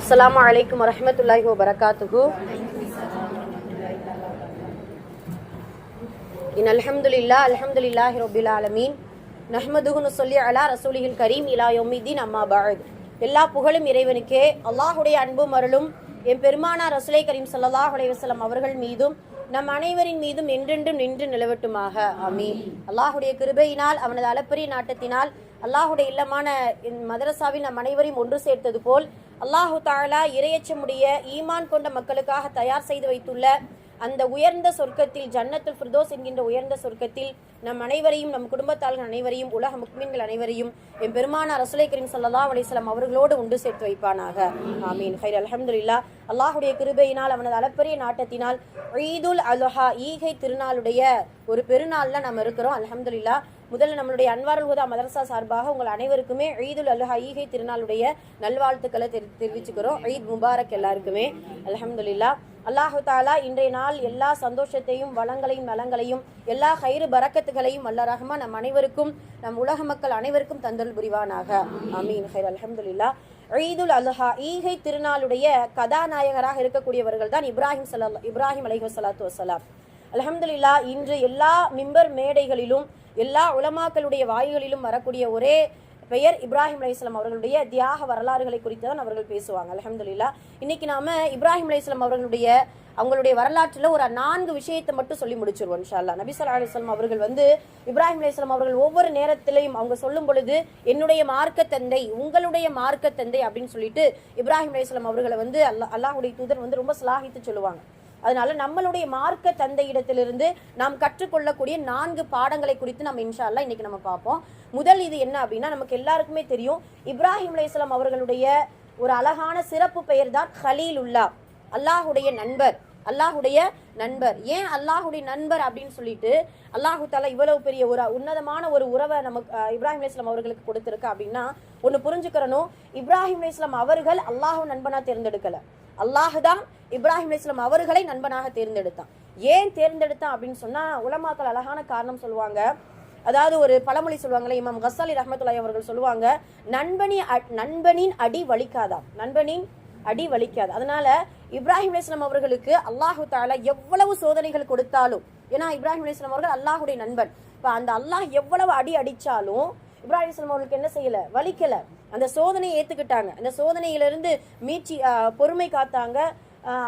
அஸ்லாம் அலைக்கும் வரமத்துல்லாஹி வபரகாத்துஹு இன் அல்ஹம்துலில்லா அல்ஹம்துலில்லாஹி ரப்பில் ஆலமீன் நஹ்மதுஹு சொல்லி அலா ரசூலிகள் கரீம் இலா யொமிதீன் அம்மா பாழ் எல்லா புகழும் இறைவனுக்கே அல்லாஹுடைய அன்பும் அருளும் என் பெருமானா ரசுலை கரீம் ஸல்லல்லாஹு அலைஹி அவர்கள் மீதும் நம் அனைவரின் மீதும் என்றென்றும் நின்று நிலவட்டுமாக. ஆமீன். அல்லாஹுடைய கிருபையினால் அவனது அளப்பரிய நாட்டத்தினால் அல்லாஹுடைய இல்லமான மதரசாவில் நம் அனைவரையும் ஒன்று சேர்த்தது போல் அல்லாஹு தாலா இரையச்சமுடைய ஈமான் கொண்ட மக்களுக்காக தயார் செய்து வைத்துள்ள அந்த உயர்ந்த சொர்க்கத்தில் ஜன்னத்துல் ஃபிர்தோஸ் என்கின்ற உயர்ந்த சொர்க்கத்தில் நம் அனைவரையும் நம் குடும்பத்தார்கள் அனைவரையும் உலக முக்மீன்கள் அனைவரையும் என் பெருமான ரசுலை கரீம் சல்லா அலிஸ்லாம் அவர்களோடு உண்டு சேர்த்து வைப்பானாக. ஆமீன். ஹைர் அல்ஹம்துலில்லா. அல்லாஹுடைய கிருபையினால் அவனது அளப்பரிய நாட்டத்தினால் ஈதுல் அலுஹா ஈகை திருநாளுடைய ஒரு பெருநாளில் நம்ம இருக்கிறோம். அல்ஹம்துலில்லா. முதல்ல நம்மளுடைய அன்வாருல் ஹுதா மதரசா சார்பாக உங்கள் அனைவருக்குமே ஈதுல் அல்ஹா ஈகை திருநாளுடைய நல்வாழ்த்துக்களை தெரி தெரிவிச்சுக்கிறோம். ஈத் முபாரக் எல்லாருக்குமே. அலமதுல்லா அல்லாஹு தாலா இன்றைய நாள் எல்லா சந்தோஷத்தையும் வளங்களையும் நலங்களையும் எல்லா கயிறு பரக்கத்துகளையும் அல்ல ரஹ்மா நம் அனைவருக்கும் நம் உலக மக்கள் அனைவருக்கும் தந்தல் புரிவானாக. அமீன் ஹைர் அலமதுல்லா ஈதுல் அல்ஹா ஈகை திருநாளுடைய கதாநாயகராக இருக்கக்கூடியவர்கள் தான் இப்ராஹிம் சலா இப்ராஹிம் அலைஹி வஸலாத்து வசலாம் அலமதுல்லா இன்று எல்லா மிம்பர் மேடைகளிலும் எல்லா உலமாக்களுடைய வாய்களிலும் வரக்கூடிய ஒரே பெயர் இப்ராஹிம் அலைஹிஸ்லாம் அவர்களுடைய தியாக வரலாறுகளை குறித்து தான் அவர்கள் பேசுவாங்க அலமதுல்லா இன்னைக்கு நாம இப்ராஹிம் அலைஹிஸ்லாம் அவர்களுடைய அவங்களுடைய வரலாற்றில் ஒரு நான்கு விஷயத்தை மட்டும் சொல்லி முடிச்சிருவோம் இன்ஷால்லா நபி சொல்லா அலுவலம் அவர்கள் வந்து இப்ராஹிம் அலைஹிஸ்லாம் அவர்கள் ஒவ்வொரு நேரத்திலையும் அவங்க சொல்லும் பொழுது என்னுடைய மார்க்க தந்தை உங்களுடைய மார்க்க தந்தை அப்படின்னு சொல்லிட்டு இப்ராஹிம் அலைஹிஸ்லாம் அவர்களை வந்து அல்லா அல்லாஹுடைய தூதர் வந்து ரொம்ப சலாகித்து சொல்லுவாங்க. அதனால நம்மளுடைய மார்க்க தந்தையிடத்திலிருந்து நாம் கற்றுக்கொள்ளக்கூடிய நான்கு பாடங்களை குறித்து நம்ம இன்ஷா இன்னைக்கு நம்ம பார்ப்போம். முதல் இது என்ன அப்படின்னா நமக்கு எல்லாருக்குமே தெரியும் இப்ராஹிம் அலைஹிஸ்ஸலாம் அவர்களுடைய ஒரு அழகான சிறப்பு பெயர் தான் ஹலீலுல்லா அல்லாஹுடைய நண்பர். அல்லாஹுடைய நண்பர். ஏன் அல்லாஹுடைய நண்பர் அப்படின்னு சொல்லிட்டு அல்லாஹு தாலா இவ்வளவு பெரிய ஒரு உன்னதமான ஒரு உறவை நமக்கு இப்ராஹிம் இஸ்லாம் அவர்களுக்கு கொடுத்துருக்கு அப்படின்னா ஒன்னு புரிஞ்சுக்கிறனும் இப்ராஹிம் இஸ்லாம் அவர்கள் அல்லாஹு நண்பனா தேர்ந்தெடுக்கல. அல்லாஹ் தான் இப்ராஹிம் இஸ்லாம் அவர்களை நண்பனாக தேர்ந்தெடுத்தான். ஏன் தேர்ந்தெடுத்தான் அப்படின்னு சொன்னா உலமாக்கள் அழகான காரணம் சொல்லுவாங்க. அதாவது ஒரு பழமொழி சொல்லுவாங்களே இமாம் கசாலி ரஹமத்துல்லாய் அவர்கள் சொல்லுவாங்க நண்பனி நண்பனின் அடி வலிக்காதான் நண்பனின் அடி வலிக்காது. அதனால இப்ராஹிம் அலிஸ்லாம் அவர்களுக்கு அல்லாஹு தாலா எவ்வளவு சோதனைகள் கொடுத்தாலும் ஏன்னா இப்ராஹிம் அலிஸ்லாம் அவர்கள் அல்லாஹுடைய நண்பன். இப்போ அந்த அல்லாஹ் எவ்வளவு அடி அடித்தாலும் இப்ராஹிம் அலிஸ்லாம் அவர்களுக்கு என்ன செய்யல? வலிக்கல. அந்த சோதனையை ஏற்றுக்கிட்டாங்க அந்த சோதனையிலிருந்து மீட்சி பொறுமை காத்தாங்க.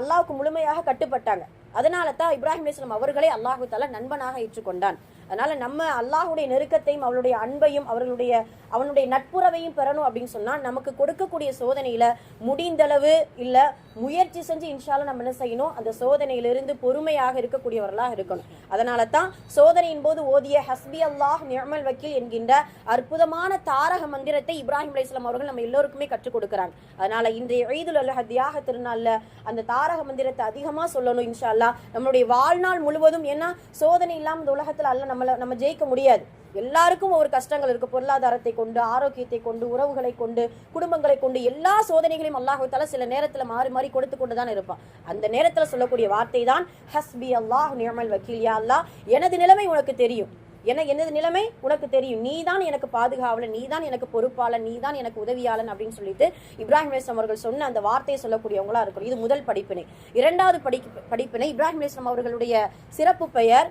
அல்லாஹுக்கு முழுமையாக கட்டுப்பட்டாங்க. அதனால தான் இப்ராஹிம் அலிஸ்லாம் அவர்களே அல்லாஹு தாலா நண்பனாக ஏற்றுக்கொண்டான். அதனால நம்ம அல்லாஹுடைய நெருக்கத்தையும் அவளுடைய அன்பையும் அவர்களுடைய அவனுடைய நட்புறவையும் பெறணும் அப்படின்னு சொன்னா நமக்கு கொடுக்கக்கூடிய சோதனையில முடிந்தளவு இல்ல முயற்சி செஞ்சு இன்ஷால்ல நம்ம என்ன செய்யணும்? அந்த சோதனையிலிருந்து பொறுமையாக இருக்கக்கூடியவர்களாக இருக்கணும். அதனால தான் சோதனையின் போது ஓதிய ஹஸ்பி அல்லாஹ் நிர்மல் வக்கீல் என்கின்ற அற்புதமான தாரக மந்திரத்தை இப்ராஹிம் அலிஸ்லாம் அவர்கள் நம்ம எல்லோருக்குமே கற்றுக் கொடுக்குறாங்க. அதனால இன்றைய ஈதுல் அல்லஹ தியாக திருநாளில் அந்த தாரக மந்திரத்தை அதிகமா சொல்லணும் இன்ஷா அல்லா நம்மளுடைய வாழ்நாள் முழுவதும் ஏன்னா சோதனை இல்லாமல் இந்த உலகத்தில் அல்ல நம்மளை நம்ம ஜெயிக்க முடியாது. எல்லாருக்கும் ஒரு கஷ்டங்கள் இருக்கு. பொருளாதாரத்தை கொண்டு ஆரோக்கியத்தை கொண்டு உறவுகளை கொண்டு குடும்பங்களை கொண்டு எல்லா சோதனைகளையும் அல்லாஹால சில நேரத்தில் மாறி மாறி கொடுத்து கொண்டு தான் இருப்பான். அந்த நேரத்தில் சொல்லக்கூடிய வார்த்தை தான் ஹஸ்பி அல்லாஹ் நியமல் வக்கீல். யா அல்லாஹ் எனது நிலைமை உனக்கு தெரியும். என எனது நிலைமை உனக்கு தெரியும். நீ தான் எனக்கு பாதுகாவலன் நீ தான் எனக்கு பொறுப்பாளன் நீ தான் எனக்கு உதவியாளன் அப்படின்னு சொல்லிட்டு இப்ராஹிம் இஸ்லாம் அவர்கள் சொன்ன அந்த வார்த்தையை சொல்லக்கூடியவங்களா இருக்கணும். இது முதல் படிப்பினை. இரண்டாவது படி படிப்பினை இப்ராஹிம் இஸ்லாம் அவர்களுடைய சிறப்பு பெயர்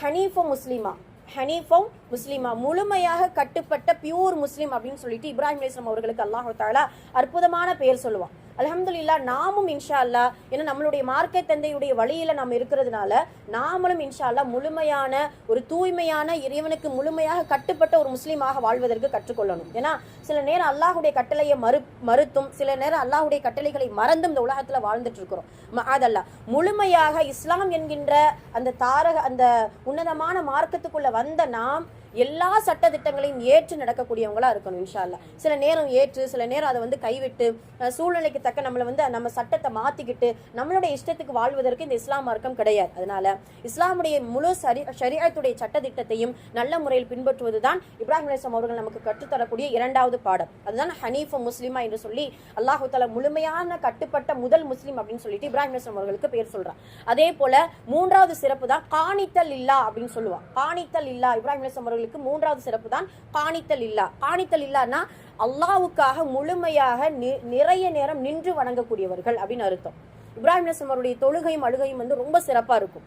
ஹனீஃபோ முஸ்லிமா. ஹனீஃபோ முஸ்லீமா முழுமையாக கட்டுப்பட்ட பியூர் முஸ்லீம் அப்படின்னு சொல்லிட்டு இப்ராஹிம் அலிஸ்லாம் அவர்களுக்கு அல்லாஹு தாலா அற்புதமான பெயர் சொல்லுவான். அலமதுல்லா நாமும் இன்ஷா அல்லா ஏன்னா நம்மளுடைய மார்க்கெட் தந்தையுடைய வழியில நாம் இருக்கிறதுனால நாமளும் இன்ஷா அல்லா முழுமையான ஒரு தூய்மையான இறைவனுக்கு முழுமையாக கட்டுப்பட்ட ஒரு முஸ்லீமாக வாழ்வதற்கு கற்றுக்கொள்ளணும். ஏன்னா சில நேரம் அல்லாஹுடைய கட்டளையை மறு மறுத்தும் சில நேரம் அல்லாஹுடைய கட்டளைகளை மறந்தும் இந்த உலகத்தில் வாழ்ந்துட்டு இருக்கிறோம். ம- அதல்ல முழுமையாக இஸ்லாம் என்கின்ற அந்த தாரக அந்த உன்னதமான மார்க்கத்துக்குள்ள வந்த நாம் எல்லா சட்ட திட்டங்களையும் ஏற்று நடக்கக்கூடியவங்களா இருக்கணும் இன்ஷா சில நேரம் ஏற்று சில நேரம் அதை வந்து கைவிட்டு சூழ்நிலைக்கு தக்க நம்மளை வந்து நம்ம சட்டத்தை மாத்திக்கிட்டு நம்மளுடைய இஷ்டத்துக்கு வாழ்வதற்கு இந்த இஸ்லாம் மார்க்கம் கிடையாது. அதனால இஸ்லாமுடைய முழு சரி ஷரியத்துடைய சட்ட திட்டத்தையும் நல்ல முறையில் பின்பற்றுவதுதான் இப்ராஹிம் அலிஸ்லாம் அவர்கள் நமக்கு கற்றுத்தரக்கூடிய இரண்டாவது பாடம். அதுதான் ஹனீஃப் முஸ்லிமா என்று சொல்லி அல்லாஹு தஆலா முழுமையான கட்டுப்பட்ட முதல் முஸ்லிம் அப்படின்னு சொல்லிட்டு இப்ராஹிம் அலிஸ்லாம் அவர்களுக்கு பேர் சொல்றான். அதே போல மூன்றாவது சிறப்பு தான் காணித்தல் இல்லா அப்படின்னு சொல்லுவான். காணித்தல் இல்லா இப்ராஹிம் அலிஸ்லாம் அவர்கள் அவர்களுக்கு மூன்றாவது சிறப்பு தான் காணித்தல் இல்லா. காணித்தல் இல்லான்னா அல்லாவுக்காக முழுமையாக நிறைய நேரம் நின்று வணங்கக்கூடியவர்கள் அப்படின்னு அர்த்தம். இப்ராஹிம் அலைஹிஸ்ஸலாம் அவருடைய தொழுகையும் அழுகையும் வந்து ரொம்ப சிறப்பா இருக்கும்.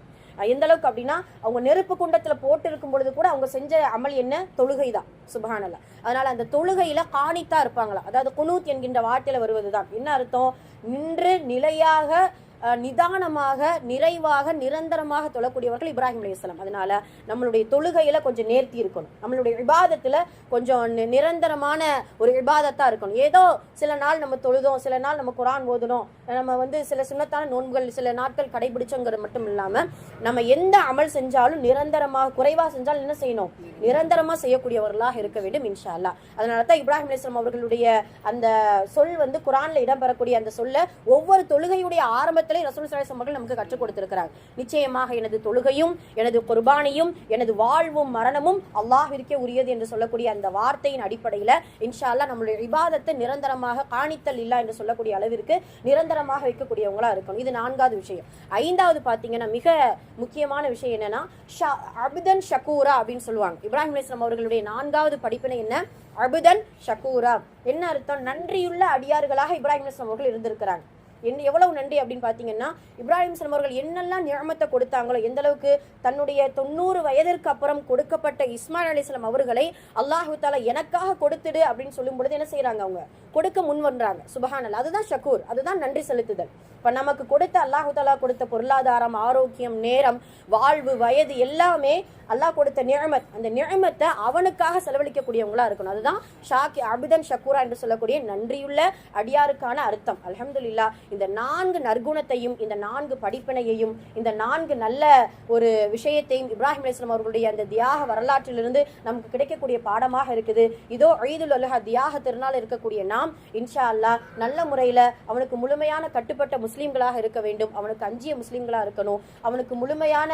எந்த அளவுக்கு அப்படின்னா அவங்க நெருப்பு குண்டத்துல போட்டு இருக்கும் பொழுது கூட அவங்க செஞ்ச அமல் என்ன? தொழுகை தான். சுபஹானல்ல. அதனால அந்த தொழுகையில காணித்தா இருப்பாங்களா அதாவது குனூத் என்கின்ற வார்த்தையில வருவதுதான். என்ன அர்த்தம்? நின்று நிலையாக நிதானமாக நிறைவாக நிரந்தரமாக தொழக்கூடியவர்கள் இப்ராஹிம் அலைஹிஸ்ஸலாம் அதனால நம்மளுடைய தொழுகையில கொஞ்சம் நேர்த்தி இருக்கணும். நம்மளுடைய விவாதத்துல கொஞ்சம் நி- நிரந்தரமான ஒரு விவாதத்தா இருக்கணும். ஏதோ சில நாள் நம்ம தொழுதோம் சில நாள் நம்ம குரான் ஓதுனோம் நம்ம வந்து சில சுண்ணத்தான நோன்புகள் சில நாட்கள் கடைபிடிச்சோங்கிறது மட்டும் இல்லாம நம்ம எந்த அமல் செஞ்சாலும் நிரந்தரமாக குறைவா செஞ்சாலும் என்ன செய்யணும்? நிரந்தரமா செய்யக்கூடியவர்களாக இருக்க வேண்டும் இன்ஷா அல்லா அதனால தான் இப்ராஹிம் அலைஹிஸ்ஸலாம் அவர்களுடைய அந்த சொல் வந்து குரான்ல இடம்பெறக்கூடிய அந்த சொல்ல ஒவ்வொரு தொழுகையுடைய ஆரம்பத்திலே ரசூல் சலாஹ் அவர்கள் நமக்கு கற்றுக் கொடுத்திருக்கிறார். நிச்சயமாக எனது தொழுகையும் எனது குர்பானியும் எனது வாழ்வும் மரணமும் அல்லாஹிற்கே உரியது என்று சொல்லக்கூடிய அந்த வார்த்தையின் அடிப்படையில இன்ஷால்லா நம்மளுடைய விவாதத்தை நிரந்தரமாக காணித்தல் இல்லா என்று சொல்லக்கூடிய அளவிற்கு நிரந்தரமாக வைக்கக்கூடியவங்களா இருக்கணும். இது நான்காவது விஷயம். ஐந்தாவது பாத்தீங்கன்னா மிக முக்கியமான விஷயம் என்னன்னா ஷ- அபுதன் ஷக்கூரா அப்படின்னு சொல்லுவாங்க. இப்ராஹிம் அலைஹிஸ்ஸலாம் அவர்களுடைய நான்காவது படிப்பினை என்ன? அபுதன் ஷக்கூரா என்ன அர்த்தம்? நன்றியுள்ள அடியார்களாக இப்ராஹிம் அலைஹிஸ்ஸலாம் அவர்கள் இருந்திருக்கிறாங்க. என்ன எவ்வளவு நன்றி அப்படின்னு பார்த்தீங்கன்னா இப்ராஹிம் சலம் அவர்கள் என்னெல்லாம் நியமத்தை கொடுத்தாங்களோ எந்த அளவுக்கு தன்னுடைய தொண்ணூறு வயதிற்கு அப்புறம் கொடுக்கப்பட்ட இஸ்மாயில் அலிஸ்லாம் அவர்களை அல்லாஹு தாலா எனக்காக கொடுத்துடு அப்படின்னு சொல்லும் பொழுது என்ன செய்யறாங்க அவங்க? கொடுக்க முன் வர்றாங்க சுபஹானல் அதுதான் ஷக்கூர் அதுதான் நன்றி செலுத்துதல். இப்போ நமக்கு கொடுத்த அல்லாஹு தாலா கொடுத்த பொருளாதாரம் ஆரோக்கியம் நேரம் வாழ்வு வயது எல்லாமே அல்லாஹ் கொடுத்த நியமத். அந்த நியமத்தை அவனுக்காக செலவழிக்கக்கூடியவங்களா இருக்கணும். அதுதான் ஷாக்கி அபிதன் ஷக்கூரா என்று சொல்லக்கூடிய நன்றியுள்ள அடியாருக்கான அர்த்தம். அல்ஹம்துலில்லாஹ் இந்த நான்கு நற்குணத்தையும் இந்த நான்கு படிப்பினையையும் இந்த நான்கு நல்ல ஒரு விஷயத்தையும் இப்ராஹிம் அலிஸ்லாம் அவர்களுடைய அந்த தியாக வரலாற்றிலிருந்து நமக்கு கிடைக்கக்கூடிய பாடமாக இருக்குது. இதோ ஐதுல் அல்ஹா தியாக திருநாள் இருக்கக்கூடிய நான் நாம் இன்ஷா அல்லாஹ் நல்ல முறையில் அவனுக்கு முழுமையான கட்டுப்பட்ட முஸ்லீம்களாக இருக்க வேண்டும். அவனுக்கு அஞ்சிய முஸ்லீம்களாக இருக்கணும். அவனுக்கு முழுமையான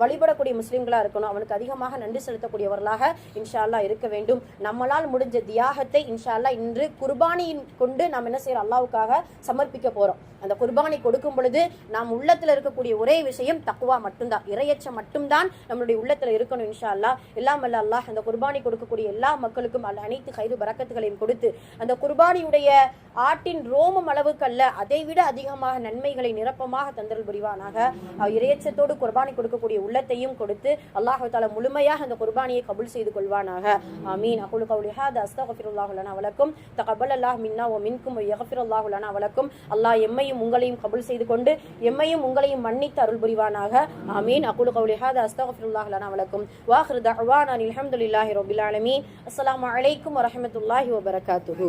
வழிபடக்கூடிய முஸ்லீம்களாக இருக்கணும். அவனுக்கு அதிகமாக நன்றி செலுத்தக்கூடியவர்களாக இன்ஷா அல்லாஹ் இருக்க வேண்டும். நம்மளால் முடிஞ்ச தியாகத்தை இன்ஷா அல்லா இன்று குர்பானியின் கொண்டு நாம் என்ன செய்யறோம்? அல்லாவுக்காக சமர்ப்பிக்க போகிறோம் அந்த குர்பானி கொடுக்கும் பொழுது நாம் உள்ளத்தில் இருக்கக்கூடிய ஒரே விஷயம் தக்குவா மட்டும்தான். இரையச்சம் மட்டும்தான் நம்மளுடைய உள்ளத்தில் இருக்கணும் இன்ஷா அல்லா எல்லாம் அல்ல அல்லாஹ் அந்த குர்பானி கொடுக்கக்கூடிய எல்லா மக்களுக்கும் அல்ல அனைத்து கைது பறக்கத்துகளையும் கொடுத்து அந்த குர்பானியுடைய ஆட்டின் ரோமம் அளவுக்கு அல்ல அதை விட அதிகமாக நன்மைகளை நிரப்பமாக தந்தல் புரிவானாக. இறையச்சத்தோடு குர்பானி கொடுக்கக்கூடிய உள்ளத்தையும் கொடுத்து அல்லாஹ் தாலா முழுமையாக அந்த குர்பானியை கபுல் செய்து கொள்வானாக. ஆமீன். அகுலு த ஹாதா அஸ்தகஃபிருல்லாஹு லனா வலக்கும். தகபல் அல்லாஹ் மின்னா ஓ மின்கும் வ யக்ஃபிருல்லாஹு அல்லாஹ் எம்மையும் உங்களையும் கபுல் செய்து கொண்டு எம்மையும் உங்களையும் மன்னித்து அருள் புரிவானாக. ஆமீன். அகுலு கவுலி ஹாதா அஸ்தகஃபிருல்லாஹு லனா வலக்கும். வாஹிரு தஅவானா அல்ஹம்துலில்லாஹி ரப்பில் ஆலமீன். அஸ்ஸலாமு அலைக்கும் வரஹ்மத்துல்லாஹி வபரகாத்துஹு